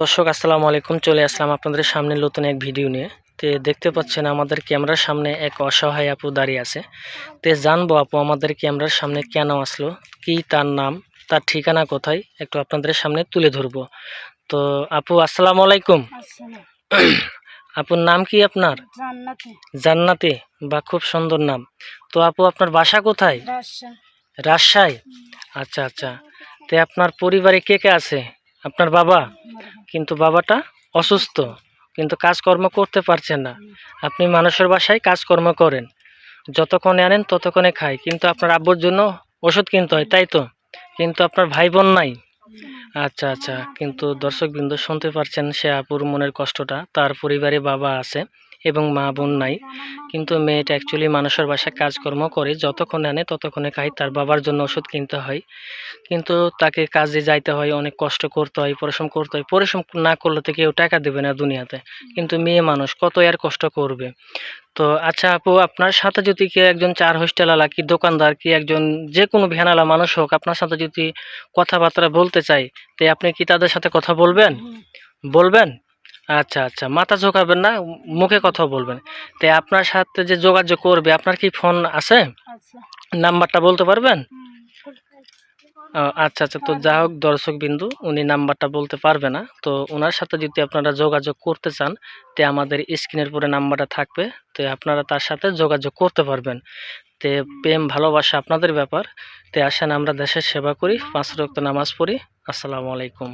দর্শক আসসালামু আলাইকুম। চলে আসলাম আপনাদের সামনে নতুন এক ভিডিও নিয়ে। তে দেখতে পাচ্ছেন আমাদের ক্যামেরার সামনে এক অসহায় আপু দাঁড়িয়ে আছে। তে জানব আপু আমাদের ক্যামেরার সামনে কেন আসলো? কি তার নাম? তার ঠিকানা কোথায়? একটু আপনাদের সামনে তুলে ধরবো। তো আপু আসসালামু আলাইকুম। আপুর নাম কি আপনার? জান্নাতে। বা খুব সুন্দর নাম। তো আপু আপনার বাসা কোথায়? রাজশাহী। আচ্ছা আচ্ছা। তে আপনার পরিবারে কে কে আছে? আপনার বাবা? কিন্তু বাবাটা অসুস্থ, কিন্তু কাজকর্ম করতে পারছেন না। আপনি মানুষের বাসায় কাজকর্ম করেন। যতক্ষণে আনেন ততক্ষণে খাই কিন্তু আপনার আব্বুর জন্য ওষুধ কিনতে হয়, তাই তো? কিন্তু আপনার ভাই বোন নাই। আচ্ছা আচ্ছা। কিন্তু দর্শকবৃন্দ শুনতে পারছেন সে আপুর মনের কষ্টটা। তার পরিবারে বাবা আছে এবং মা বোন নাই। কিন্তু মেয়েটা অ্যাকচুয়ালি মানুষের বাসায় কাজকর্ম করে যতক্ষণ আনে ততক্ষণে খাই তার বাবার জন্য ওষুধ কিনতে হয়। কিন্তু তাকে কাজে যাইতে হয় অনেক কষ্ট করতে হয় পরিশ্রম করতে হয়। পরিশ্রম না করলে তো কেউ টাকা দেবে না দুনিয়াতে। কিন্তু মেয়ে মানুষ কত আর কষ্ট করবে। তো আচ্ছা আপু আপনার সাথে যদি কি একজন চার হোস্টেলালা কি দোকানদার কি একজন যে কোনো ভ্যানালা মানুষ হোক আপনার সাথে যদি কথাবার্তা বলতে চাই তো আপনি কি তাদের সাথে কথা বলবেন? বলবেন? আচ্ছা আচ্ছা। মাথা ঝোঁকাবেন না মুখে কথা বলবেন। তো আপনার সাথে যে যোগাযোগ করবে আপনার কি ফোন আছে? নাম্বারটা বলতে পারবেন? আচ্ছা আচ্ছা। তো যা হোক দর্শক বিন্দু উনি নাম্বারটা বলতে পারবে না। তো ওনার সাথে যদি আপনারা যোগাযোগ করতে চান তে আমাদের স্ক্রিনের পরে নাম্বারটা থাকবে। তো আপনারা তার সাথে যোগাযোগ করতে পারবেন। তে প্রেম ভালোবাসা আপনাদের ব্যাপার। তে আসেন আমরা দেশের সেবা করি পাঁচ রক্ত নামাজ পড়ি। আসসালামু আলাইকুম।